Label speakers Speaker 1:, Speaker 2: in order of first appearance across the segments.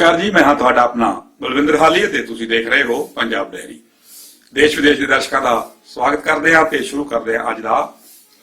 Speaker 1: ਨਮਸਕਾਰ ਜੀ, ਮੈਂ ਹਾਂ ਤੁਹਾਡਾ ਆਪਣਾ ਬਲਵਿੰਦਰ ਹਾਲੀ ਤੇ ਤੁਸੀਂ ਦੇਖ ਰਹੇ ਹੋ ਪੰਜਾਬ ਡੈਰੀ ਦੇਸ਼ ਵਿਦੇਸ਼ ਦੇ ਦਰਸ਼ਕਾਂ ਦਾ ਸਵਾਗਤ ਕਰਦੇ ਹਾਂ ਤੇ ਸ਼ੁਰੂ ਕਰਦੇ ਹਾਂ ਅੱਜ ਦਾ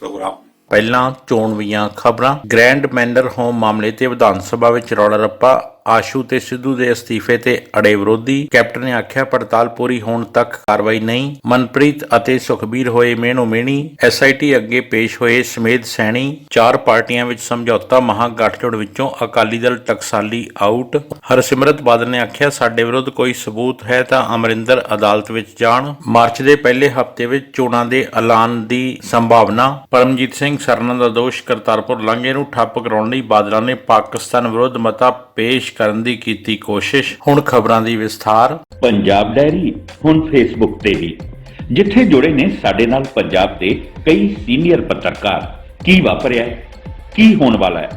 Speaker 1: ਪ੍ਰੋਗਰਾਮ।
Speaker 2: ਪਹਿਲਾਂ ਚੋਣਵੀਆਂ ਖਬਰਾਂ। ਗ੍ਰੈਂਡ ਮੈਂਡਰ ਹੋਮ ਮਾਮਲੇ ਤੇ ਵਿਧਾਨ ਸਭਾ ਵਿੱਚ ਰੌਲਾ ਰੱਪਾ। ਆਸ਼ੂ ਤੇ ਸਿੱਧੂ ਦੇ ਅਸਤੀਫੇ ਤੇ ਅੜੇ ਵਿਰੋਧੀ। ਕੈਪਟਨ ਨੇ ਆਖਿਆ, ਪੜਤਾਲ ਪੂਰੀ ਹੋਣ ਤੱਕ ਕਾਰਵਾਈ ਨਹੀਂ। ਮਨਪ੍ਰੀਤ ਅਤੇ ਸੁਖਬੀਰ ਹੋਏ ਮੇਨੋ ਮੇਣੀ ਐਸਆਈਟੀ ਅੱਗੇ ਪੇਸ਼ ਹੋਏ ਸਮੇਧ ਸੈਣੀ, ਚਾਰ ਪਾਰਟੀਆਂ ਵਿੱਚ ਸਮਝੌਤਾ ਮਹਾਗਠਜੋੜ ਵਿੱਚੋਂ ਅਕਾਲੀ ਦਲ ਟਕਸਾਲੀ ਆਊਟ। ਹਰਸਿਮਰਤ ਬਾਦਲ ਨੇ ਆਖਿਆ, ਸਾਡੇ ਵਿਰੁੱਧ ਕੋਈ ਸਬੂਤ ਹੈ ਤਾਂ ਅਮਰਿੰਦਰ ਅਦਾਲਤ ਵਿੱਚ ਜਾਣ। ਮਾਰਚ ਦੇ ਪਹਿਲੇ ਹਫ਼ਤੇ ਵਿੱਚ ਚੋਣਾਂ ਦੇ ਐਲਾਨ ਦੀ ਸੰਭਾਵਨਾ। ਪਰਮਜੀਤ ਸਿੰਘ ਸਰਨਾ ਦਾ ਦੋਸ਼ ਕਰਤਾਰਪੁਰ ਲਾਂਘੇ ਨੂੰ ਠੱਪ ਕਰਾਉਣ ਲਈ ਬਾਦਲਾਂ ਨੇ ਪਾਕਿਸਤਾਨ ਵਿਰੁੱਧ ਮਤਾ ਪੇਸ਼ ਕਰਨ ਦੀ ਕੀਤੀ ਕੋਸ਼ਿਸ਼। ਹੁਣ ਖਬਰਾਂ ਦੀ ਵਿਸਥਾਰ।
Speaker 3: ਪੰਜਾਬ ਡੈਰੀ ਹੁਣ ਫੇਸਬੁੱਕ ਤੇ ਵੀ ਜਿੱਥੇ ਜੁੜੇ ਨੇ ਸਾਡੇ ਨਾਲ ਪੰਜਾਬ ਦੇ ਕਈ ਸੀਨੀਅਰ ਪੱਤਰਕਾਰ। ਕੀ ਵਾਪਰਿਆ ਕੀ ਹੋਣ ਵਾਲਾ ਹੈ?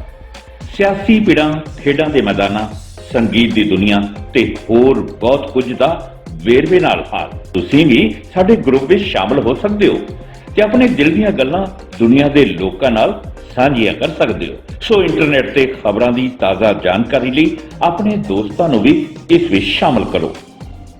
Speaker 3: ਸਿਆਸੀ ਪਿੜਾਂ ਖੇਡਾਂ ਦੇ ਮੈਦਾਨਾਂ, ਸੰਗੀਤ ਦੀ ਦੁਨੀਆ ਤੇ ਹੋਰ ਬਹੁਤ ਕੁਝ ਦਾ ਵੇਰਵੇ ਨਾਲ ਹਾਲ। ਤੁਸੀਂ ਵੀ ਸਾਡੇ ਗਰੁੱਪ ਵਿੱਚ ਸ਼ਾਮਲ ਹੋ ਸਕਦੇ ਹੋ ਤੇ ਆਪਣੇ ਦਿਲ ਦੀਆਂ ਗੱਲਾਂ ਦੁਨੀਆ ਦੇ ਲੋਕਾਂ ਨਾਲ ਸਾਂਝੀਆਂ ਕਰ ਸਕਦੇ ਹੋ। ਸੋ ਇੰਟਰਨੈਟ ਤੇ ਖਬਰਾਂ ਦੀ ਤਾਜ਼ਾ ਜਾਣਕਾਰੀ ਲਈ ਆਪਣੇ ਦੋਸਤਾਂ ਨੂੰ ਵੀ ਇਸ ਵਿੱਚ ਸ਼ਾਮਲ ਕਰੋ।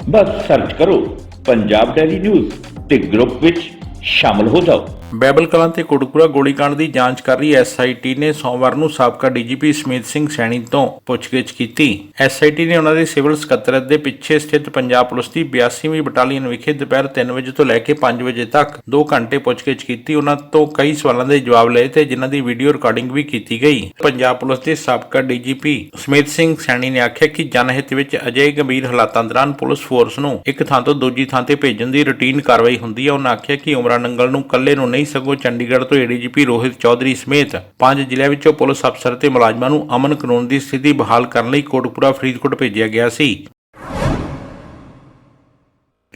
Speaker 3: ਬਸ ਸਰਚ ਕਰੋ, ਪੰਜਾਬ ਡੈਲੀ ਨਿਊਜ਼ ਤੇ ਗਰੁੱਪ ਵਿੱਚ ਸ਼ਾਮਲ ਹੋ ਜਾਓ।
Speaker 2: ਬੈਬਲ ਕਲਾਂ ਤੇ ਕੋਟਕਪੂਰਾ ਗੋਲੀकांड ਦੀ ਜਾਂਚ ਕਰ ਰਹੀ ਐਸਆਈਟੀ ਨੇ ਸੋਮਵਾਰ ਨੂੰ ਸਾਬਕਾ ਡੀਜੀਪੀ ਸਮੇਤ ਸਿੰਘ ਸੈਣੀ ਤੋਂ ਪੁੱਛਗਿੱਛ ਕੀਤੀ। ਐਸਆਈਟੀ ਨੇ ਉਹਨਾਂ ਦੇ ਸਿਵਲ ਸਕੱਤਰਤ ਦੇ ਪਿੱਛੇ ਸਥਿਤ ਪੰਜਾਬ ਪੁਲਿਸ ਦੀ 82ਵੀਂ ਬਟਾਲੀਅਨ ਵਿਖੇ ਦੁਪਹਿਰ 3 ਵਜੇ ਤੋਂ ਲੈ ਕੇ 5 ਵਜੇ ਤੱਕ 2 ਘੰਟੇ ਪੁੱਛਗਿੱਛ ਕੀਤੀ। ਉਹਨਾਂ ਤੋਂ ਕਈ ਸਵਾਲਾਂ ਦੇ ਜਵਾਬ ਲਏ ਤੇ ਜਿਨ੍ਹਾਂ ਦੀ ਵੀਡੀਓ ਰਿਕਾਰਡਿੰਗ ਵੀ ਕੀਤੀ ਗਈ। ਪੰਜਾਬ ਪੁਲਿਸ ਦੇ ਸਾਬਕਾ ਡੀਜੀਪੀ ਸਮੇਤ ਸਿੰਘ ਸੈਣੀ ਨੇ ਆਖਿਆ ਕਿ ਜਨਹਿਤ ਵਿੱਚ ਅਜਿਹੇ ਗੰਭੀਰ ਹਾਲਾਤਾਂ ਦੌਰਾਨ ਪੁਲਿਸ ਫੋਰਸ ਨੂੰ ਇੱਕ ਥਾਂ ਤੋਂ ਦੂਜੀ ਥਾਂ ਤੇ ਭੇਜਣ ਦੀ ਰੁਟੀਨ ਕਾਰਵਾਈ ਹੁੰਦੀ ਹੈ। ਉਹਨਾਂ ਆਖਿਆ ਕਿ ਉਮਰਾ ਨੰਗਲ ਨੂੰ ਇਕੱਲੇ ਨੂੰ ਨਹੀਂ ਸਗੋਂ ਚੰਡੀਗੜ੍ਹ ਤੋਂ ਏਡੀਜੀਪੀ ਰੋਹਿਤ ਚੌਧਰੀ ਸਮੇਤ ਪੰਜ ਜ਼ਿਲ੍ਹਿਆਂ ਵਿੱਚੋਂ ਪੁਲਿਸ ਅਫਸਰ ਤੇ ਮੁਲਾਜ਼ਮਾਂ ਨੂੰ ਅਮਨ ਕਾਨੂੰਨ ਦੀ ਸਥਿਤੀ ਬਹਾਲ ਕਰਨ ਲਈ ਕੋਟਪੂਰਾ ਫਰੀਦਕੋਟ ਭੇਜਿਆ ਗਿਆ ਸੀ।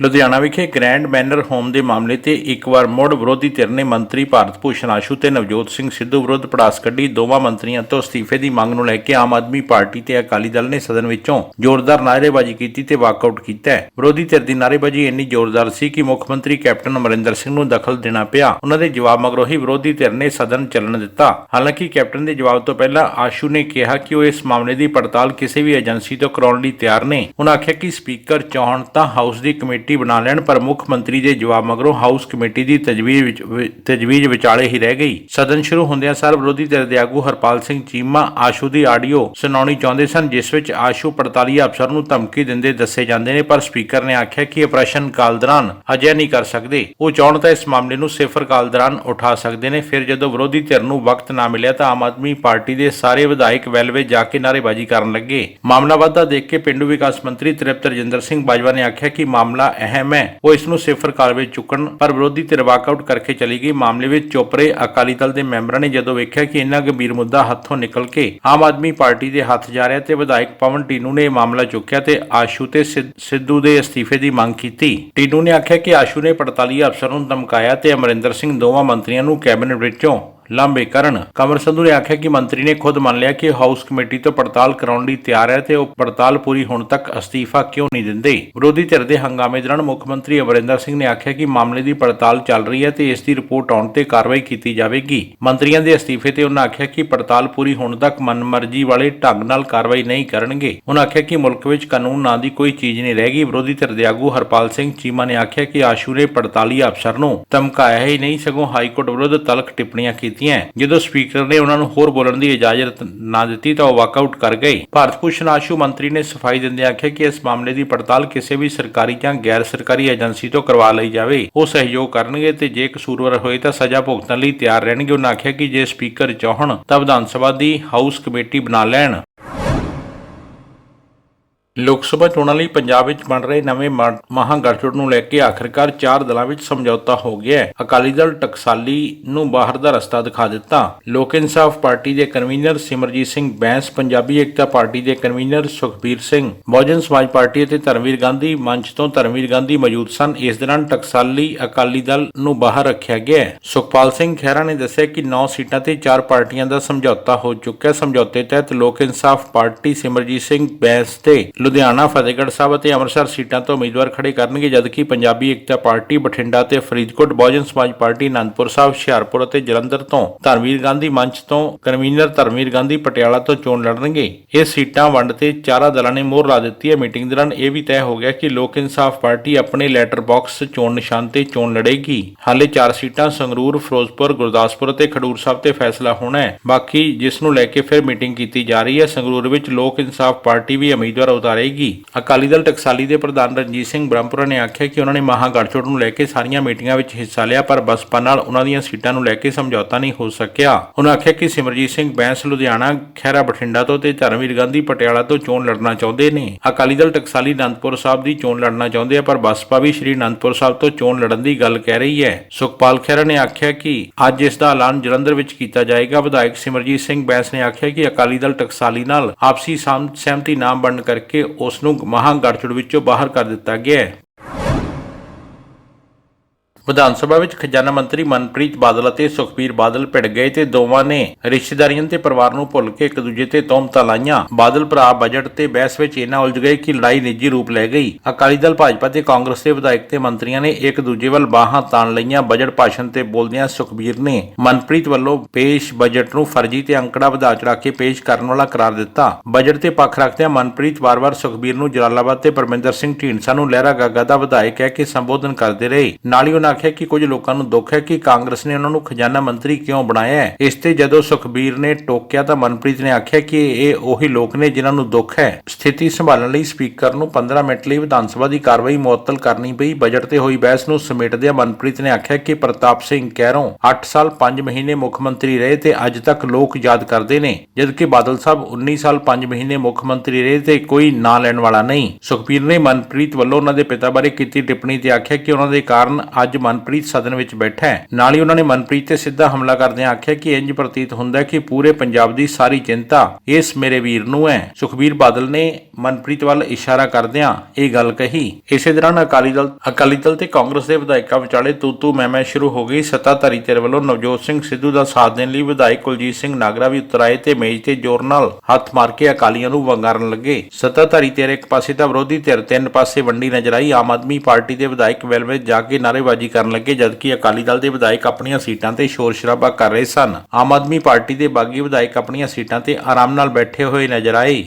Speaker 2: ਲੁਧਿਆਣਾ ਵਿਖੇ ਗ੍ਰੈਂਡ ਮੈਨਰ ਹੋਮ ਦੇ ਮਾਮਲੇ ਤੇ ਇੱਕ ਵਾਰ ਮੁੜ ਵਿਰੋਧੀ ਧਿਰ ਨੇ ਮੰਤਰੀ ਭਾਰਤ ਭੂਸ਼ਣ ਆਸ਼ੂ ਤੇ ਨਵਜੋਤ ਸਿੰਘ ਸਿੱਧੂ ਵਿਰੁੱਧ ਪੜਾਸ ਕੱਢੀ। ਦੋਵਾਂ ਮੰਤਰੀਆਂ ਤੋਂ ਅਸਤੀਫੇ ਦੀ ਮੰਗ ਨੂੰ ਲੈ ਕੇ ਆਮ ਆਦਮੀ ਪਾਰਟੀ ਤੇ ਅਕਾਲੀ ਦਲ ਨੇ ਸਦਨ ਵਿੱਚੋਂ ਜ਼ੋਰਦਾਰ ਨਾਅਰੇਬਾਜ਼ੀ ਕੀਤੀ ਤੇ ਵਾਕਆਊਟ ਕੀਤਾ ਵਿਰੋਧੀ ਧਿਰ ਦੀ ਨਾਅਰੇਬਾਜ਼ੀ ਇੰਨੀ ਜ਼ੋਰਦਾਰ ਸੀ ਕਿ ਮੁੱਖ ਮੰਤਰੀ ਕੈਪਟਨ ਅਮਰਿੰਦਰ ਸਿੰਘ ਨੂੰ ਦਖਲ ਦੇਣਾ ਪਿਆ। ਉਹਨਾਂ ਦੇ ਜਵਾਬ ਮਗਰੋਂ ਹੀ ਵਿਰੋਧੀ ਧਿਰ ਨੇ ਸਦਨ ਚੱਲਣ ਦਿੱਤਾ। ਹਾਲਾਂਕਿ ਕੈਪਟਨ ਦੇ ਜਵਾਬ ਤੋਂ ਪਹਿਲਾਂ ਆਸ਼ੂ ਨੇ ਕਿਹਾ ਕਿ ਉਹ ਇਸ ਮਾਮਲੇ ਦੀ ਪੜਤਾਲ ਕਿਸੇ ਵੀ ਏਜੰਸੀ ਤੋਂ ਕਰਾਉਣ ਲਈ ਤਿਆਰ ਨੇ। ਉਹਨਾਂ ਆਖਿਆ ਕਿ ਸਪੀਕਰ ਚਾਹਣ ਤਾਂ ਹਾਊਸ ਦੀ ਕਮੇਟੀ ਬਣਾ ਲੈਣ, ਪਰ ਮੁੱਖ ਮੰਤਰੀ ਦੇ ਜਵਾਬ ਮਗਰੋਂ ਹਾਊਸ ਕਮੇਟੀ ਦੀ ਤਜਵੀਜ਼ ਵਿੱਚ ਤਜਵੀਜ਼ ਵਿਚਾਲੇ ਹੀ ਰਹਿ ਗਈ। ਸਦਨ ਸ਼ੁਰੂ ਹੁੰਦਿਆਂ ਸਾਰ ਵਿਰੋਧੀ ਧਿਰ ਦੇ ਆਗੂ ਹਰਪਾਲ ਸਿੰਘ ਚੀਮਾ ਆਸ਼ੂ ਦੀ ਆਡੀਓ ਸੁਣਾਉਣੀ ਚਾਹੁੰਦੇ ਸਨ, ਜਿਸ ਵਿੱਚ ਆਸ਼ੂ 48 ਅਫਸਰ ਨੂੰ ਧਮਕੀ ਦਿੰਦੇ ਦੱਸੇ ਜਾਂਦੇ ਨੇ, ਪਰ ਸਪੀਕਰ ਨੇ ਆਖਿਆ ਕਿ ਆਪਰੇਸ਼ਨ ਕਾਲ ਦੌਰਾਨ ਅਜਿਹਾ ਨਹੀਂ ਕਰ ਸਕਦੇ। ਉਹ ਚਾਹਣ ਤਾਂ ਇਸ ਮਾਮਲੇ ਨੂੰ ਸਿਫਰ ਕਾਲ ਦੌਰਾਨ ਉਠਾ ਸਕਦੇ ਨੇ, ਫਿਰ ਜਦੋਂ ਵਿਰੋਧੀ ਧਿਰ ਨੂੰ ਵਕਤ ਨਾ ਮਿਲਿਆ ਤਾਂ ਆਮ ਆਦਮੀ ਪਾਰਟੀ ਦੇ ਸਾਰੇ ਵਿਧਾਇਕ ਵੈਲਵੇ ਜਾ ਕੇ ਨਾਅਰੇਬਾਜ਼ੀ ਕਰਨ ਲੱਗੇ। ਮਾਮਲਾ ਵਾਧਾ ਦੇਖ ਕੇ ਪਿੰਡੂ ਵਿਕਾਸ ਮੰਤਰੀ ਤ੍ਰਿਪਤ ਰਜਿੰਦਰ ਸਿੰਘ ਬਾਜਵਾ ਨੇ ਆਖਿਆ ਕਿ ਮਾਮਲਾ ਅਹਿਮ ਹੈ। ਉਹ ਇਸ ਨੂੰ ਸਿਫਰ ਕਾਲ ਵਿੱਚ ਚੁੱਕਣ, ਪਰ ਵਿਰੋਧੀ ਧਿਰ ਵਾਕਆਊਟ ਕਰਕੇ ਚਲੀ ਗਈ। ਮਾਮਲੇ ਵਿੱਚ ਚੋਪਰੇ ਅਕਾਲੀ ਦਲ ਦੇ ਮੈਂਬਰਾਂ ਨੇ ਜਦੋਂ ਵੇਖਿਆ ਕਿ ਇੰਨਾ ਗੰਭੀਰ ਮੁੱਦਾ ਹੱਥੋਂ ਨਿਕਲ ਕੇ ਆਮ ਆਦਮੀ ਪਾਰਟੀ ਦੇ ਹੱਥ ਜਾ ਰਿਹਾ ਤੇ ਵਿਧਾਇਕ ਪਵਨ ਟੀਨੂ ਨੇ ਇਹ ਮਾਮਲਾ ਚੁੱਕਿਆ ਤੇ ਆਸ਼ੂ ਤੇ ਸਿੱਧੂ ਦੇ ਅਸਤੀਫੇ ਦੀ ਮੰਗ ਕੀਤੀ। ਟੀਨੂ ਨੇ ਆਖਿਆ ਕਿ ਆਸ਼ੂ ਨੇ 48 ਅਫਸਰਾਂ ਨੂੰ ਧਮਕਾਇਆ ਤੇ ਅਮਰਿੰਦਰ ਸਿੰਘ ਦੋਵਾਂ ਮੰਤਰੀਆਂ ਨੂੰ ਕੈਬਨਿਟ ਵਿੱਚੋਂ ਲਾਂਬੇ ਕਰਨ। ਕਮਰ ਸੰਧੂ ਨੇ ਆਖਿਆ ਕਿ ਮੰਤਰੀ ਨੇ ਖੁਦ ਮੰਨ ਲਿਆ ਕਿ ਹਾਊਸ ਕਮੇਟੀ ਤੋਂ ਪੜਤਾਲ ਕਰਾਉਣ ਲਈ ਤਿਆਰ ਹੈ ਤੇ ਉਹ ਪੜਤਾਲ ਪੂਰੀ ਹੋਣ ਤੱਕ ਅਸਤੀਫਾ ਕਿਉਂ ਨਹੀਂ ਦਿੰਦੇ? ਵਿਰੋਧੀ ਧਿਰ ਦੇ ਹੰਗਾਮੇ ਦੌਰਾਨ ਮੁੱਖ ਮੰਤਰੀ ਅਮਰਿੰਦਰ ਸਿੰਘ ਨੇ ਆਖਿਆ ਕਿ ਮਾਮਲੇ ਦੀ ਪੜਤਾਲ ਚੱਲ ਰਹੀ ਹੈ ਤੇ ਇਸ ਦੀ ਰਿਪੋਰਟ ਆਉਣ ਤੇ ਕਾਰਵਾਈ ਕੀਤੀ ਜਾਵੇਗੀ। ਮੰਤਰੀਆਂ ਦੇ ਅਸਤੀਫੇ ਤੇ ਉਹਨਾਂ ਆਖਿਆ ਕਿ ਪੜਤਾਲ ਪੂਰੀ ਹੋਣ ਤੱਕ ਮਨਮਰਜ਼ੀ ਵਾਲੇ ਢੰਗ ਨਾਲ ਕਾਰਵਾਈ ਨਹੀਂ ਕਰਨਗੇ। ਉਹਨਾਂ ਆਖਿਆ ਕਿ ਮੁਲਕ ਵਿੱਚ ਕਾਨੂੰਨ ਨਾਂ ਦੀ ਕੋਈ ਚੀਜ਼ ਨਹੀਂ ਰਹਿ ਗਈ। ਵਿਰੋਧੀ ਧਿਰ ਦੇ ਆਗੂ ਹਰਪਾਲ ਸਿੰਘ ਚੀਮਾ ਨੇ ਆਖਿਆ ਕਿ ਆਸ਼ੂ ਨੇ 48 ਅਫਸਰ ਨੂੰ ਧਮਕਾਇਆ ਹੀ ਨਹੀਂ, ਸਗੋਂ ਹਾਈ ਕੋਰਟ ਵਿਰੁੱਧ ਤਲਖ ਟਿੱਪਣੀਆਂ ਕੀਤੀ ਕੀਤੀਆਂ ਜਦੋਂ ਸਪੀਕਰ ਨੇ ਉਹਨਾਂ ਨੂੰ ਹੋਰ ਬੋਲਣ ਦੀ ਇਜਾਜ਼ਤ ਨਾ ਦਿੱਤੀ ਤਾਂ ਉਹ ਵਾਕਆਊਟ ਕਰ ਗਏ। ਭਾਰਤ ਭੂਸ਼ਣ ਆਸ਼ੂ ਮੰਤਰੀ ਨੇ ਸਫ਼ਾਈ ਦਿੰਦੇ ਆਖਿਆ ਕਿ ਇਸ ਮਾਮਲੇ ਦੀ ਪੜਤਾਲ ਕਿਸੇ ਵੀ ਸਰਕਾਰੀ ਜਾਂ ਗੈਰ ਸਰਕਾਰੀ ਏਜੰਸੀ ਤੋਂ ਕਰਵਾ ਲਈ ਜਾਵੇ। ਉਹ ਸਹਿਯੋਗ ਕਰਨਗੇ ਤੇ ਜੇ ਕਸੂਰਵਾਰ ਹੋਏ ਤਾਂ ਸਜ਼ਾ ਭੁਗਤਣ ਲਈ ਤਿਆਰ ਰਹਿਣਗੇ। ਉਹਨਾਂ ਆਖਿਆ ਕਿ ਜੇ ਸਪੀਕਰ ਚਾਹਣ ਤਾਂ ਵਿਧਾਨ ਸਭਾ ਦੀ ਹਾਊਸ ਕਮੇਟੀ ਬਣਾ ਲੈਣ। ਲੋਕ ਸਭਾ ਚੋਣਾਂ ਲਈ ਪੰਜਾਬ ਵਿੱਚ ਬਣ ਰਹੇ ਨਵੇਂ ਮਾ- ਮਹਾਗਠਜੋੜ ਨੂੰ ਲੈ ਕੇ ਆਖਰਕਾਰ ਚਾਰ ਦਲਾਂ ਵਿੱਚ ਸਮਝੌਤਾ ਹੋ ਗਿਆ ਹੈ। ਅਕਾਲੀ ਦਲ ਟਕਸਾਲੀ ਨੂੰ ਬਾਹਰ ਦਾ ਰਸਤਾ ਦਿਖਾ ਦਿੱਤਾ। ਲੋਕ ਇਨਸਾਫ ਪਾਰਟੀ ਦੇ ਕਨਵੀਨਰ ਸਿਮਰਜੀਤ ਸਿੰਘ ਬੈਂਸ, ਪੰਜਾਬੀ ਏਕਤਾ ਪਾਰਟੀ ਦੇ ਕਨਵੀਨਰ ਸੁਖਬੀਰ ਸਿੰਘ, ਬਹੁਜਨ ਸਮਾਜ ਪਾਰਟੀ ਅਤੇ ਧਰਮਵੀਰ ਗਾਂਧੀ ਮੰਚ ਤੋਂ ਧਰਮਵੀਰ ਗਾਂਧੀ ਮੌਜੂਦ ਸਨ। ਇਸ ਦੌਰਾਨ ਟਕਸਾਲੀ ਅਕਾਲੀ ਦਲ ਨੂੰ ਬਾਹਰ ਰੱਖਿਆ ਗਿਆ ਸੁਖਪਾਲ ਸਿੰਘ ਖਹਿਰਾ ਨੇ ਦੱਸਿਆ ਕਿ 9 ਸੀਟਾਂ ਤੇ ਚਾਰ ਪਾਰਟੀਆਂ ਦਾ ਸਮਝੌਤਾ ਹੋ ਚੁੱਕਾ ਹੈ। ਸਮਝੌਤੇ ਤਹਿਤ ਲੋਕ ਇਨਸਾਫ ਪਾਰਟੀ ਸਿਮਰਜੀਤ ਸਿੰਘ ਬੈਂਸ ਤੇ ਲੁਧਿਆਣਾ, ਫਤਿਹਗੜ੍ਹ ਸਾਹਿਬ ਅਤੇ ਅੰਮ੍ਰਿਤਸਰ ਸੀਟਾਂ ਤੋਂ ਉਮੀਦਵਾਰ ਖੜੇ ਕਰਨਗੇ, ਜਦਕਿ ਪੰਜਾਬੀ ਏਕਤਾ ਪਾਰਟੀ ਬਠਿੰਡਾ ਤੇ ਫਰੀਦਕੋਟ, ਬਹੁਜਨ ਸਮਾਜ ਪਾਰਟੀ ਅਨੰਦਪੁਰ ਸਾਹਿਬ, ਹੁਸ਼ਿਆਰਪੁਰ ਅਤੇ ਜਲੰਧਰ ਤੋਂ ਧਰਮਵੀਰ ਗਾਂਧੀ ਮੰਚ ਤੋਂ ਕਨਵੀਨਰ ਧਰਮਵੀਰ ਗਾਂਧੀ ਪਟਿਆਲਾ ਤੋਂ ਚੋਣ ਲੜਨਗੇ। ਇਹ ਸੀਟਾਂ ਵੰਡ ਤੇ ਚਾਰਾਂ ਦਲਾਂ ਨੇ ਮੋਹਰ ਲਾ ਦਿੱਤੀ ਹੈ। ਮੀਟਿੰਗ ਦੌਰਾਨ ਇਹ ਵੀ ਤੈਅ ਹੋ ਗਿਆ ਕਿ ਲੋਕ ਇਨਸਾਫ ਪਾਰਟੀ ਆਪਣੇ ਲੈਟਰ ਬਾਕਸ ਚੋਣ ਨਿਸ਼ਾਨ ਤੇ ਚੋਣ ਲੜੇਗੀ। ਹਾਲੇ ਚਾਰ ਸੀਟਾਂ ਸੰਗਰੂਰ, ਫਿਰੋਜ਼ਪੁਰ, ਗੁਰਦਾਸਪੁਰ ਅਤੇ ਖਡੂਰ ਸਾਹਿਬ ਤੇ ਫੈਸਲਾ ਹੋਣਾ ਹੈ। ਬਾਕੀ ਜਿਸ ਨੂੰ ਲੈ ਕੇ ਫਿਰ ਮੀਟਿੰਗ ਕੀਤੀ ਜਾ ਰਹੀ ਹੈ, ਸੰਗਰੂਰ ਵਿੱਚ ਲੋਕ ਇਨਸਾਫ ਪਾਰਟੀ ਵੀ ਉਮੀਦਵਾਰ ਰਹੇਗੀ ਅਕਾਲੀ ਦਲ ਟਕਸਾਲੀ ਦੇ ਪ੍ਰਧਾਨ ਰਣਜੀਤ ਸਿੰਘ ਬ੍ਰਹਮਪੁਰਾ ਨੇ ਆਖਿਆ ਕਿ ਉਹਨਾਂ ਨੇ ਮਹਾਗੜਚੋੜ ਨੂੰ ਲੈ ਕੇ ਸਾਰੀਆਂ ਮੀਟਿੰਗਾਂ ਵਿੱਚ ਹਿੱਸਾ ਲਿਆ, ਪਰ ਬਸਪਾ ਨਾਲ ਉਹਨਾਂ ਦੀਆਂ ਸੀਟਾਂ ਨੂੰ ਲੈ ਕੇ ਸਮਝੌਤਾ ਨਹੀਂ ਹੋ ਸਕਿਆ। ਉਹਨਾਂ ਆਖਿਆ ਕਿ ਸਿਮਰਜੀਤ ਸਿੰਘ ਬੈਂਸ ਲੁਧਿਆਣਾ, ਖਹਿਰਾ ਬਠਿੰਡਾ ਤੋਂ ਤੇ ਧਰਮਵੀਰ ਗਾਂਧੀ ਪਟਿਆਲਾ ਤੋਂ ਚੋਣ ਲੜਨਾ ਚਾਹੁੰਦੇ ਨੇ। ਅਕਾਲੀ ਦਲ ਟਕਸਾਲੀ ਅਨੰਦਪੁਰ ਸਾਹਿਬ ਦੀ ਚੋਣ ਲੜਨਾ ਚਾਹੁੰਦੇ ਆ, ਪਰ ਬਸਪਾ ਵੀ ਸ਼੍ਰੀ ਅਨੰਦਪੁਰ ਸਾਹਿਬ ਤੋਂ ਚੋਣ ਲੜਨ ਦੀ ਗੱਲ ਕਹਿ ਰਹੀ ਹੈ। ਸੁਖਪਾਲ ਖਹਿਰਾ ਨੇ ਆਖਿਆ ਕਿ ਅੱਜ ਇਸ ਦਾ ਐਲਾਨ ਜਲੰਧਰ ਵਿੱਚ ਕੀਤਾ ਜਾਏਗਾ। ਵਿਧਾਇਕ ਸਿਮਰਜੀਤ ਸਿੰਘ ਬੈਂਸ ਨੇ ਆਖਿਆ ਕਿ ਅਕਾਲੀ ਦਲ ਟਕਸਾਲੀ ਨਾਲ ਆਪਸੀ ਸਹਿਮਤੀ ਨਾ ਬਣਨ ਕਰਕੇ ਉਸ ਨੂੰ ਮਹਾਗੜਚੜ ਵਿੱਚੋਂ ਬਾਹਰ ਕਰ ਦਿੱਤਾ ਗਿਆ ਹੈ। ਵਿਧਾਨ ਸਭਾ ਵਿੱਚ ਖਜ਼ਾਨਾ ਮੰਤਰੀ ਮਨਪ੍ਰੀਤ ਬਾਦਲ ਅਤੇ ਸੁਖਬੀਰ ਬਾਦਲ ਭਿੜ ਗਏ ਤੇ ਦੋਵਾਂ ਨੇ ਰਿਸ਼ਤੇਦਾਰੀਆਂ ਤੇ ਪਰਿਵਾਰ ਨੂੰ ਭੁੱਲ ਕੇ ਇੱਕ ਦੂਜੇ ਤੇ ਤੋਮਤਾਂ ਲਾਈਆਂ। ਬਾਦਲ ਭਰਾ ਬਜਟ ਤੇ ਬਹਿਸ ਵਿੱਚ ਇੰਨਾ ਉਲਝ ਗਏ ਕਿ ਲੜਾਈ ਨਿੱਜੀ ਰੂਪ ਲੈ ਗਈ। ਅਕਾਲੀ ਦਲ, ਭਾਜਪਾ ਤੇ ਕਾਂਗਰਸ ਦੇ ਵਿਧਾਇਕ ਤੇ ਮੰਤਰੀਆਂ ਨੇ ਇੱਕ ਦੂਜੇ ਵੱਲ ਬਾਹਾਂ ਤਾਣ ਲਈਆਂ। ਬਜਟ ਭਾਸ਼ਣ ਤੇ ਬੋਲਦਿਆਂ ਸੁਖਬੀਰ ਨੇ ਮਨਪ੍ਰੀਤ ਵੱਲੋਂ ਪੇਸ਼ ਬਜਟ ਨੂੰ ਫਰਜ਼ੀ ਤੇ ਅੰਕੜਾ ਵਧਾ ਚੜਾ ਕੇ ਪੇਸ਼ ਕਰਨ ਵਾਲਾ ਕਰਾਰ ਦਿੱਤਾ। ਬਜਟ ਤੇ ਪੱਖ ਰੱਖਦਿਆਂ ਮਨਪ੍ਰੀਤ ਵਾਰ-ਵਾਰ ਸੁਖਬੀਰ ਨੂੰ ਜਲਾਲਾਬਾਦ ਤੇ ਪਰਮਿੰਦਰ ਸਿੰਘ ਢੀਂਡਸਾ ਨੂੰ ਲਹਿਰਾ ਗਾਗਾ ਦਾ ਵਿਧਾਇਕ ਕਹਿ ਕੇ ਸੰਬੋਧਨ ਕਰਦੇ ਰਹੇ। ਨਾਲ ਹੀ ਉਹਨਾਂ ਆਖਿਆ ਕਿ ਕੁਝ ਲੋਕਾਂ ਨੂੰ ਦੁੱਖ ਹੈ ਕਿ ਕਾਂਗਰਸ ਨੇ ਉਹਨਾਂ ਨੂੰ ਖਜ਼ਾਨਾ ਮੰਤਰੀ ਕਿਉਂ ਬਣਾਇਆ ਹੈ? ਇਸ ਤੇ ਜਦੋਂ ਸੁਖਬੀਰ ਨੇ ਟੋਕਿਆ ਤਾਂ ਮਨਪ੍ਰੀਤ ਨੇ ਆਖਿਆ ਕਿ ਇਹ ਉਹੀ ਲੋਕ ਨੇ ਜਿਨ੍ਹਾਂ ਨੂੰ ਦੁੱਖ ਹੈ। ਸਥਿਤੀ ਸੰਭਾਲਣ ਲਈ ਸਪੀਕਰ ਨੂੰ 15 ਮਿੰਟ ਲਈ ਵਿਧਾਨ ਸਭਾ ਦੀ ਕਾਰਵਾਈ ਮੁਅੱਤਲ ਕਰਨੀ ਪਈ। ਬਜਟ ਤੇ ਹੋਈ ਬਹਿਸ ਨੂੰ ਸਮੇਟਦਿਆਂ ਮਨਪ੍ਰੀਤ ਨੇ ਆਖਿਆ ਕਿ ਪ੍ਰਤਾਪ ਸਿੰਘ ਕੈਰੋਂ 8 ਸਾਲ 5 ਮਹੀਨੇ ਮੁੱਖ ਮੰਤਰੀ ਰਹੇ ਤੇ ਅੱਜ ਤੱਕ ਲੋਕ ਯਾਦ ਕਰਦੇ ਨੇ, ਜਦਕਿ ਬਾਦਲ ਸਾਹਿਬ 19 ਸਾਲ 5 ਮਹੀਨੇ ਮੁੱਖ ਮੰਤਰੀ ਰਹੇ ਤੇ ਕੋਈ ਨਾਂ ਲੈਣ ਵਾਲਾ ਨਹੀਂ। ਸੁਖਬੀਰ ਨੇ ਮਨਪ੍ਰੀਤ ਵੱਲੋਂ ਉਹਨਾਂ ਦੇ ਪਿਤਾ ਬਾਰੇ ਕੀਤੀ ਟਿੱਪਣੀ ਤੇ ਆਖਿਆ ਕਿ ਉਹਨਾਂ ਦੇ ਕਾਰਨ ਅੱਜ ਮਨਪ੍ਰੀਤ ਸਦਨ ਵਿੱਚ ਬੈਠਾ ਹੈ। ਨਾਲ ਹੀ ਉਹਨਾਂ ਨੇ ਮਨਪ੍ਰੀਤ ਤੇ ਸਿੱਧਾ ਹਮਲਾ ਕਰਦਿਆਂ ਆਖਿਆ ਕਿ ਇੰਜ ਪ੍ਰਤੀਤ ਹੁੰਦਾ ਹੈ ਕਿ ਪੂਰੇ ਪੰਜਾਬ ਦੀ ਸਾਰੀ ਚਿੰਤਾ ਇਸ ਮੇਰੇ ਵੀਰ ਨੂੰ ਹੈ। ਸੁਖਬੀਰ ਬਾਦਲ ਨੇ ਮਨਪ੍ਰੀਤ ਵੱਲ ਇਸ਼ਾਰਾ ਕਰਦਿਆਂ ਇਹ ਗੱਲ ਕਹੀ। ਇਸੇ ਦੌਰਾਨ ਅਕਾਲੀ ਦਲ ਅਕਾਲੀ ਦਲ ਤੇ ਕਾਂਗਰਸ ਦੇ ਵਿਧਾਇਕਾਂ ਵਿਚਾਲੇ ਤੂ ਤੂ ਮੈਂ ਮੈਂ ਸ਼ੁਰੂ ਹੋ ਗਈ। ਸੱਤਾਧਾਰੀ ਧਿਰ ਵੱਲੋਂ ਨਵਜੋਤ ਸਿੰਘ ਸਿੱਧੂ ਦਾ ਸਾਥ ਦੇਣ ਲਈ ਵਿਧਾਇਕ ਕੁਲਜੀਤ ਸਿੰਘ ਨਾਗਰਾ ਵੀ ਉਤਰਾਏ ਤੇ ਮੇਜ਼ ਤੇ ਜ਼ੋਰ ਨਾਲ ਹੱਥ ਮਾਰ ਕੇ ਅਕਾਲੀਆਂ ਨੂੰ ਵੰਗਾਰਨ ਲੱਗੇ। ਸੱਤਾਧਾਰੀ ਧਿਰ ਇੱਕ ਪਾਸੇ ਤਾਂ ਵਿਰੋਧੀ ਧਿਰ ਤਿੰਨ ਪਾਸੇ ਵੰਡੀ ਨਜ਼ਰ ਆਈ। ਆਮ ਆਦਮੀ ਪਾਰਟੀ ਦੇ ਵਿਧਾਇਕ ਵੈਲਵੇ ਜਾ ਕੇ ਨਾਅਰੇਬਾਜ਼ੀ ਕਰਨ ਲੱਗੇ, ਜਦਕਿ ਅਕਾਲੀ ਦਲ ਦੇ ਵਿਧਾਇਕ ਆਪਣੀਆਂ ਸੀਟਾਂ ਤੇ ਸ਼ੋਰ ਸ਼ਰਾਬਾ ਕਰ ਰਹੇ ਸਨ। ਆਮ ਆਦਮੀ ਪਾਰਟੀ ਦੇ ਬਾਗੀ ਵਿਧਾਇਕ ਆਪਣੀਆਂ ਸੀਟਾਂ ਤੇ ਆਰਾਮ ਨਾਲ ਬੈਠੇ ਹੋਏ ਨਜ਼ਰ ਆਏ।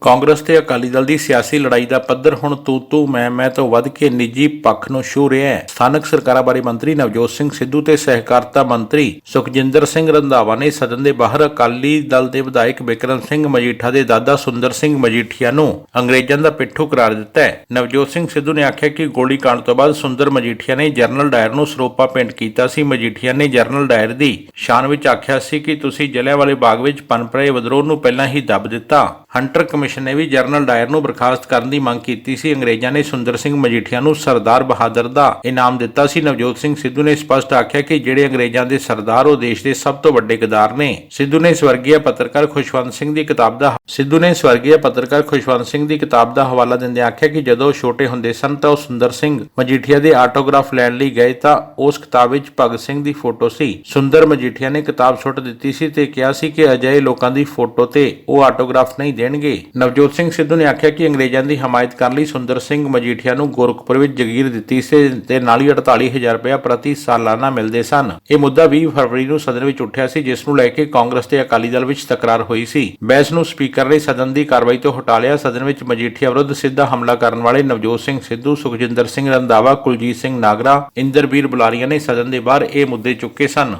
Speaker 2: ਕਾਂਗਰਸ ਤੇ ਅਕਾਲੀ ਦਲ ਦੀ ਸਿਆਸੀ ਲੜਾਈ ਦਾ ਪੱਧਰ ਹੁਣ ਤੂ ਤੂ, ਮੈਂ ਮੈਂ ਤੋਂ ਵੱਧ ਕੇ ਨਿੱਜੀ ਪੱਖ ਨੂੰ ਛੂ ਰਿਹਾ ਹੈ। ਸਥਾਨਕ ਸਰਕਾਰਾਂ ਬਾਰੇ ਮੰਤਰੀ ਨਵਜੋਤ ਸਿੰਘ ਸਿੱਧੂ ਤੇ ਸਹਿਕਾਰਤਾ ਮੰਤਰੀ ਸੁਖਜਿੰਦਰ ਸਿੰਘ ਰੰਧਾਵਾ ਨੇ ਸਦਨ ਦੇ ਬਾਹਰ ਅਕਾਲੀ ਦਲ ਦੇ ਵਿਧਾਇਕ ਬਿਕਰਮ ਸਿੰਘ ਮਜੀਠਾ ਦੇ ਦਾਦਾ ਸੁੰਦਰ ਸਿੰਘ ਮਜੀਠੀਆ ਨੂੰ ਅੰਗਰੇਜ਼ਾਂ ਦਾ ਪਿੱਠੂ ਕਰਾਰ ਦਿੱਤਾ ਹੈ। ਨਵਜੋਤ ਸਿੰਘ ਸਿੱਧੂ ਨੇ ਆਖਿਆ ਕਿ ਗੋਲੀ ਕਾਂਡ ਤੋਂ ਬਾਅਦ ਸੁੰਦਰ ਮਜੀਠੀਆ ਨੇ ਜਰਨਲ ਡਾਇਰ ਨੂੰ ਸਰੋਪਾ ਭੇਂਟ ਕੀਤਾ ਸੀ। ਮਜੀਠੀਆ ਨੇ ਜਰਨਲ ਡਾਇਰ ਦੀ ਸ਼ਾਨ ਵਿੱਚ ਆਖਿਆ ਸੀ ਕਿ ਤੁਸੀਂ ਜਲਿਆਂਵਾਲੇ ਬਾਗ ਵਿੱਚ ਪਨਪਰੇ ਵਿਦਰੋਹ ਨੂੰ ਪਹਿਲਾਂ ਹੀ ਦੱਬ ਦਿੱਤਾ। ਹੰਟਰ ਕਮਿਸ਼ਨ ਨੇ ਵੀ ਜਰਨਲ ਡਾਇਰ ਨੂੰ ਬਰਖਾਸਤ ਕਰਨ ਦੀ ਮੰਗ ਕੀਤੀ ਸੀ। ਅੰਗਰੇਜ਼ਾਂ ਨੇ ਸੁੰਦਰ ਸਿੰਘ ਮਜੀਠੀਆ ਨੂੰ ਸਰਦਾਰ ਬਹਾਦਰ ਦਾ ਇਨਾਮ ਦਿੱਤਾ ਸੀ। ਨਵਜੋਤ ਸਿੰਘ ਸਿੱਧੂ ਨੇ ਸਪਸ਼ਟ ਆਖਿਆ ਕਿ ਜਿਹੜੇ ਅੰਗਰੇਜ਼ਾਂ ਦੇ ਸਰਦਾਰ ਉਹ ਦੇਸ਼ ਦੇ ਸਭ ਤੋਂ ਵੱਡੇ ਗਦਾਰ ਨੇ। ਸਿੱਧੂ ਨੇ ਸਵਰਗੀ ਪੱਤਰਕਾਰ ਖੁਸ਼ਵੰਤ ਸਿੰਘ ਦੀ ਕਿਤਾਬ ਦਾ ਸਿੱਧੂ ਨੇ ਸਵਰਗੀ ਪੱਤਰਕਾਰ ਖੁਸ਼ਵੰਤ ਸਿੰਘ ਦੀ ਕਿਤਾਬ ਦਾ ਹਵਾਲਾ ਦਿੰਦੇ ਆਖਿਆ ਕਿ ਜਦੋਂ ਛੋਟੇ ਹੁੰਦੇ ਸਨ ਤਾਂ ਉਹ ਸੁੰਦਰ ਸਿੰਘ ਮਜੀਠੀਆ ਦੇ ਆਟੋਗ੍ਰਾਫ ਲੈਣ ਲਈ ਗਏ ਤਾਂ ਉਸ ਕਿਤਾਬ ਵਿੱਚ ਭਗਤ ਸਿੰਘ ਦੀ ਫੋਟੋ ਸੀ। ਸੁੰਦਰ ਮਜੀਠੀਆ ਨੇ ਕਿਤਾਬ ਸੁੱਟ ਦਿੱਤੀ ਸੀ ਤੇ ਕਿਹਾ ਸੀ ਕਿ ਅਜਿਹੇ ਲੋਕਾਂ ਦੀ ਫੋਟੋ ਤੇ ਉਹ ਆਟੋਗ੍ਰਾਫ ਨਹੀਂ ਦੇਣਗੇ। ਨਵਜੋਤ ਸਿੰਘ ਸਿੱਧੂ ਨੇ ਆਖਿਆ ਕਿ ਅੰਗਰੇਜ਼ਾਂ ਦੀ ਹਮਾਇਤ ਕਰਨ ਲਈ ਸੁੰਦਰ ਸਿੰਘ ਮਜੀਠੀਆ ਨੂੰ ਗੋਰਖਪੁਰ ਵਿੱਚ ਜਗੀਰ ਦਿੱਤੀ ਸੀ ਤੇ ਨਾਲ ਹੀ 48000 ਰੁਪਏ ਪ੍ਰਤੀ ਸਾਲਾਨਾ ਮਿਲਦੇ ਸਨ। ਇਹ ਮੁੱਦਾ 20 ਫਰਵਰੀ ਨੂੰ ਸਦਨ ਵਿੱਚ ਉੱਠਿਆ ਸੀ, ਜਿਸ ਨੂੰ ਲੈ ਕੇ ਕਾਂਗਰਸ ਤੇ ਅਕਾਲੀ ਦਲ ਵਿੱਚ ਤਕਰਾਰ ਹੋਈ ਸੀ। ਬਹਿਸ ਨੂੰ ਸਪੀਕਰ ਨੇ ਸਦਨ ਦੀ ਕਾਰਵਾਈ ਤੋਂ ਹਟਾ ਲਿਆ। ਸਦਨ ਵਿੱਚ ਮਜੀਠੀਆ ਵਿਰੁੱਧ ਸਿੱਧਾ ਹਮਲਾ ਕਰਨ ਵਾਲੇ ਨਵਜੋਤ ਸਿੰਘ ਸਿੱਧੂ, ਸੁਖਜਿੰਦਰ ਸਿੰਘ ਰੰਧਾਵਾ, ਕੁਲਜੀਤ ਸਿੰਘ ਨਾਗਰਾ, ਇੰਦਰਬੀਰ ਬੁਲਾਰੀਆ ਨੇ ਸਦਨ ਦੇ ਬਾਹਰ ਇਹ ਮੁੱਦੇ ਚੁੱਕੇ ਸਨ।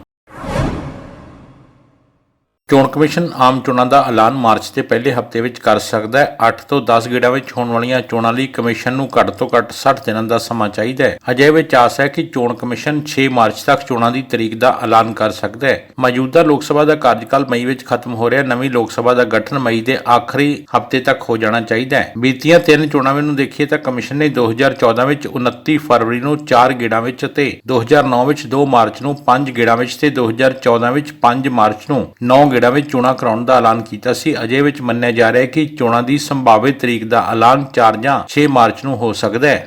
Speaker 2: ਚੋਣ ਕਮਿਸ਼ਨ ਆਮ ਚੋਣਾਂ ਦਾ ਐਲਾਨ ਮਾਰਚ ਦੇ ਪਹਿਲੇ ਹਫ਼ਤੇ ਵਿੱਚ ਕਰ ਸਕਦਾ ਹੈ। 8 ਤੋਂ 10 ਗੇੜਾਂ ਵਿੱਚ ਹੋਣ ਵਾਲੀਆਂ ਚੋਣਾਂ ਲਈ ਕਮਿਸ਼ਨ ਨੂੰ ਘੱਟ ਤੋਂ ਘੱਟ 60 ਦਿਨਾਂ ਦਾ ਸਮਾਂ ਚਾਹੀਦਾ ਹੈ। ਅਜੇ ਵਿੱਚ ਆਸ ਹੈ ਕਿ ਚੋਣ ਕਮਿਸ਼ਨ 6 ਮਾਰਚ ਤੱਕ ਚੋਣਾਂ ਦੀ ਤਰੀਕ ਦਾ ਐਲਾਨ ਕਰ ਸਕਦਾ ਹੈ। ਮੌਜੂਦਾ ਲੋਕ ਸਭਾ ਦਾ ਕਾਰਜਕਾਲ ਮਈ ਵਿੱਚ ਖਤਮ ਹੋ ਰਿਹਾ। ਨਵੀਂ ਲੋਕ ਸਭਾ ਦਾ ਗਠਨ ਮਈ ਦੇ ਆਖਰੀ ਹਫ਼ਤੇ ਤੱਕ ਹੋ ਜਾਣਾ ਚਾਹੀਦਾ ਹੈ। ਬੀਤੀਆਂ ਤਿੰਨ ਚੋਣਾਂ ਨੂੰ ਦੇਖੀਏ ਤਾਂ ਕਮਿਸ਼ਨ ਨੇ 2014 ਵਿੱਚ 29 ਫਰਵਰੀ ਨੂੰ 4 ਗੇੜਾਂ ਵਿੱਚ ਅਤੇ 2009 ਵਿੱਚ 2 ਮਾਰਚ ਨੂੰ 5 ਗੇੜਾਂ ਵਿੱਚ ਤੇ 2014 ਵਿੱਚ 5 ਮਾਰਚ ਨੂੰ 9 ਗੇੜਾਂ ਵਿੱਚ ਚੋਣਾਂ ਕਰਾਉਣ ਦਾ ਐਲਾਨ ਕੀਤਾ ਸੀ। ਅਜੇ ਵਿੱਚ ਮੰਨਿਆ ਜਾ ਰਿਹਾ ਹੈ ਕਿ ਚੋਣਾਂ ਦੀ ਸੰਭਾਵਿਤ ਤਰੀਕ ਦਾ ਐਲਾਨ 4 ਜਾਂ 6 ਮਾਰਚ ਨੂੰ ਹੋ ਸਕਦਾ ਹੈ।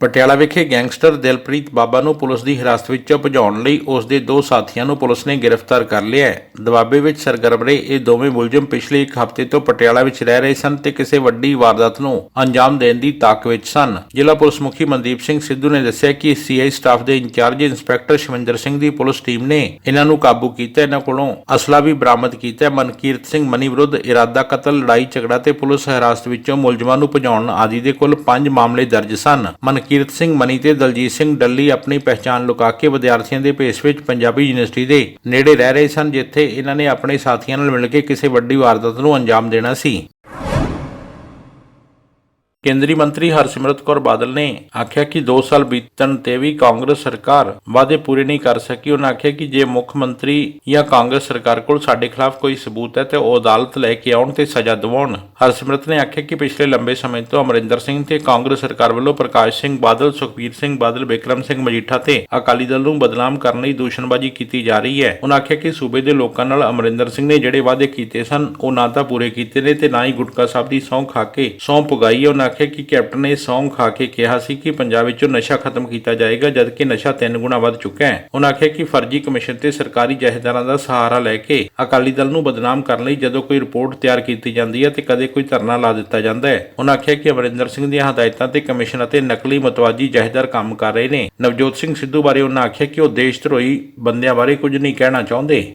Speaker 2: ਪਟਿਆਲਾ ਵਿਖੇ ਗੈਂਗਸਟਰ ਦਿਲਪ੍ਰੀਤ ਬਾਬਾ ਨੂੰ ਪੁਲਿਸ ਦੀ ਹਿਰਾਸਤ ਵਿੱਚ ਭਜਾਉਣ ਲਈ ਉਸ ਦੇ ਦੋ ਸਾਥੀਆਂ ਨੂੰ ਪੁਲਿਸ ਨੇ ਗ੍ਰਿਫਤਾਰ ਕਰ ਲਿਆ ਹੈ। ਦਬਾਬੇ ਵਿੱਚ ਸਰਗਰਮ ਰਹੇ ਇਹ ਦੋਵੇਂ ਮੁਲਜ਼ਮ ਪਿਛਲੇ ਇੱਕ ਹਫ਼ਤੇ ਤੋਂ ਪਟਿਆਲਾ ਵਿੱਚ ਰਹਿ ਰਹੇ ਸਨ ਤੇ ਕਿਸੇ ਵੱਡੀ ਵਾਰਦਾਤ ਨੂੰ ਅੰਜਾਮ ਦੇਣ ਦੀ ਤਾਕ ਵਿੱਚ ਸਨ। ਜ਼ਿਲ੍ਹਾ ਪੁਲਿਸ ਮੁਖੀ ਮਨਦੀਪ ਸਿੰਘ ਸਿੱਧੂ ਨੇ ਦੱਸਿਆ ਕਿ ਸੀਆਈ ਸਟਾਫ ਦੇ ਇੰਚਾਰਜ ਇੰਸਪੈਕਟਰ ਸ਼ਵਿੰਦਰ ਸਿੰਘ ਦੀ ਪੁਲਿਸ ਟੀਮ ਨੇ ਇਹਨਾਂ ਨੂੰ ਕਾਬੂ ਕੀਤਾ, ਇਹਨਾਂ ਕੋਲੋਂ ਅਸਲਾ ਵੀ ਬਰਾਮਦ ਕੀਤਾ ਮਨਕੀਰਤ ਸਿੰਘ ਮਨੀ ਵਿਰੁੱਧ ਇਰਾਦਾ ਕਤਲ, ਲੜਾਈ ਝਗੜਾ ਤੇ ਪੁਲਿਸ ਹਿਰਾਸਤ ਵਿੱਚੋਂ ਮੁਲਜ਼ਮਾਂ ਨੂੰ ਭਜਾਉਣ ਆਦਿ ਦੇ ਕੁੱਲ 5 ਮਾਮਲੇ ਦਰਜ ਸਨ। ਮਨਕੀਰਤ ਸਿੰਘ ਮਨੀ ਤੇ ਦਲਜੀਤ ਸਿੰਘ ਡੱਲੀ ਆਪਣੀ ਪਹਿਚਾਣ ਲੁਕਾ ਕੇ ਵਿਦਿਆਰਥੀਆਂ ਦੇ ਭੇਸ ਵਿੱਚ ਪੰਜਾਬੀ ਯੂਨੀਵਰਸਿਟੀ ਦੇ ਨੇੜੇ ਰਹਿ ਰਹੇ ਸਨ, ਜਿੱਥੇ ਇਹਨਾਂ ਨੇ ਆਪਣੇ ਸਾਥੀਆਂ ਨਾਲ ਮਿਲ ਕੇ ਕਿਸੇ ਵੱਡੀ ਵਾਰਦਾਤ ਨੂੰ ਅੰਜਾਮ ਦੇਣਾ ਸੀ। ਕੇਂਦਰੀ ਮੰਤਰੀ ਹਰਸਿਮਰਤ ਕੌਰ ਬਾਦਲ ਨੇ ਆਖਿਆ ਕਿ 2 ਸਾਲ ਬੀਤਣ ਤੇ ਵੀ ਕਾਂਗਰਸ ਸਰਕਾਰ ਵਾਅਦੇ ਪੂਰੇ ਨਹੀਂ ਕਰ ਸਕੀ। ਉਹਨਾਂ ਆਖਿਆ ਕਿ ਜੇ ਮੁੱਖ ਮੰਤਰੀ ਜਾਂ ਕਾਂਗਰਸ ਸਰਕਾਰ ਕੋਲ ਸਾਡੇ ਖਿਲਾਫ ਕੋਈ ਸਬੂਤ ਹੈ ਤੇ ਉਹ ਅਦਾਲਤ ਲੈ ਕੇ ਆਉਣ ਤੇ ਸਜ਼ਾ ਦਿਵਾਉਣ। ਹਰਸਿਮਰਤ ਨੇ ਆਖਿਆ ਕਿ ਪਿਛਲੇ ਲੰਬੇ ਸਮੇਂ ਤੋਂ ਅਮਰਿੰਦਰ ਸਿੰਘ ਤੇ ਕਾਂਗਰਸ ਸਰਕਾਰ ਵੱਲੋਂ ਪ੍ਰਕਾਸ਼ ਸਿੰਘ ਬਾਦਲ, ਸੁਖਬੀਰ ਸਿੰਘ ਬਾਦਲ, ਬਿਕਰਮ ਸਿੰਘ ਮਜੀਠਾ ਤੇ ਅਕਾਲੀ ਦਲ ਨੂੰ ਬਦਨਾਮ ਕਰਨ ਲਈ ਦੂਸ਼ਣਬਾਜ਼ੀ ਕੀਤੀ ਜਾ ਰਹੀ ਹੈ। ਉਹਨਾਂ ਆਖਿਆ ਕਿ ਸੂਬੇ ਦੇ ਲੋਕਾਂ ਨਾਲ ਅਮਰਿੰਦਰ ਸਿੰਘ ਨੇ ਜਿਹੜੇ ਵਾਅਦੇ ਕੀਤੇ ਸਨ, ਉਹ ਨਾ ਤਾਂ ਪੂਰੇ ਕੀਤੇ ਨੇ ਤੇ ਨਾ ਹੀ ਗੁਟਕਾ ਸਾਹਿਬ ਦੀ ਸਹੁੰ ਖਾ ਕੇ ਸਹੁੰ ਪੁਗਾਈ ਹੈ। ਉਹਨਾਂ ਆਖਿਆ ਕਿ ਕੈਪਟਨ ਨੇ ਸਹੁੰ ਖਾ ਕੇ ਕਿਹਾ ਸੀ ਕਿ ਪੰਜਾਬ ਵਿੱਚੋਂ ਨਸ਼ਾ ਖਤਮ ਕੀਤਾ ਜਾਏਗਾ, ਜਦਕਿ ਨਸ਼ਾ ਤਿੰਨ ਗੁਣਾ ਵੱਧ ਚੁੱਕਾ ਹੈ। ਉਹਨਾਂ ਆਖਿਆ ਕਿ ਫਰਜ਼ੀ ਕਮਿਸ਼ਨ ਤੇ ਸਰਕਾਰੀ ਜਹੇਦਾਰਾਂ ਦਾ ਸਹਾਰਾ ਲੈ ਕੇ ਅਕਾਲੀ ਦਲ ਨੂੰ ਬਦਨਾਮ ਕਰਨ ਲਈ ਜਦੋਂ ਕੋਈ ਰਿਪੋਰਟ ਤਿਆਰ ਕੀਤੀ ਜਾਂਦੀ ਹੈ ਤੇ ਕਦੇ ਕੋਈ ਧਰਨਾ ਲਾ ਦਿੱਤਾ ਜਾਂਦਾ ਹੈ। ਉਹਨਾਂ ਆਖਿਆ ਕਿ ਅਮਰਿੰਦਰ ਸਿੰਘ ਦੀਆਂ ਹਦਾਇਤਾਂ ਤੇ ਕਮਿਸ਼ਨ ਅਤੇ ਨਕਲੀ ਮਤਵਾਜੀ ਜਹੇਦਾਰ ਕੰਮ ਕਰ ਰਹੇ ਨੇ। ਨਵਜੋਤ ਸਿੰਘ ਸਿੱਧੂ ਬਾਰੇ ਉਹਨਾਂ ਆਖਿਆ ਕਿ ਉਹ ਦੇਸ਼ ਧਰੋਹੀ ਬੰਦਿਆਂ ਬਾਰੇ ਕੁਝ ਨਹੀਂ ਕਹਿਣਾ ਚਾਹੁੰਦੇ।